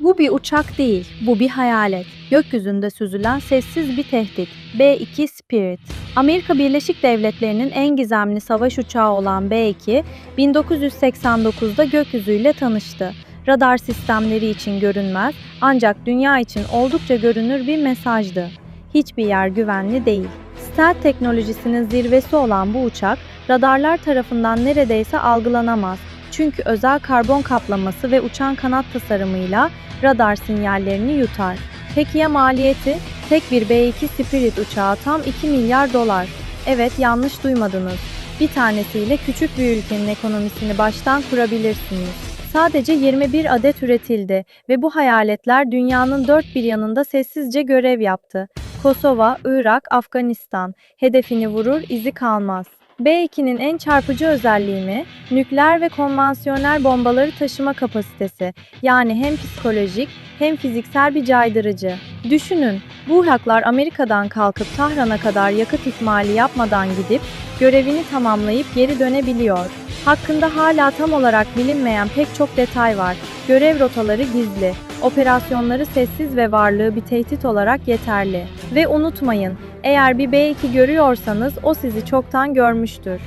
Bu bir uçak değil, bu bir hayalet. Gökyüzünde süzülen sessiz bir tehdit. B-2 Spirit. Amerika Birleşik Devletleri'nin en gizemli savaş uçağı olan B-2, 1989'da gökyüzüyle tanıştı. Radar sistemleri için görünmez ancak dünya için oldukça görünür bir mesajdı. Hiçbir yer güvenli değil. Stealth teknolojisinin zirvesi olan bu uçak, radarlar tarafından neredeyse algılanamaz. Çünkü özel karbon kaplaması ve uçan kanat tasarımıyla radar sinyallerini yutar. Peki ya maliyeti? Tek bir B-2 Spirit uçağı tam 2 milyar dolar. Evet yanlış duymadınız. Bir tanesiyle küçük bir ülkenin ekonomisini baştan kurabilirsiniz. Sadece 21 adet üretildi ve bu hayaletler dünyanın dört bir yanında sessizce görev yaptı. Kosova, Irak, Afganistan. Hedefini vurur, izi kalmaz. B2'nin en çarpıcı özelliği mi? Nükleer ve konvansiyonel bombaları taşıma kapasitesi. Yani hem psikolojik hem fiziksel bir caydırıcı. Düşünün, bu uçaklar Amerika'dan kalkıp Tahran'a kadar yakıt ikmali yapmadan gidip görevini tamamlayıp geri dönebiliyor. Hakkında hala tam olarak bilinmeyen pek çok detay var. Görev rotaları gizli, operasyonları sessiz ve varlığı bir tehdit olarak yeterli. Ve unutmayın, eğer bir B2 görüyorsanız o sizi çoktan görmüştür.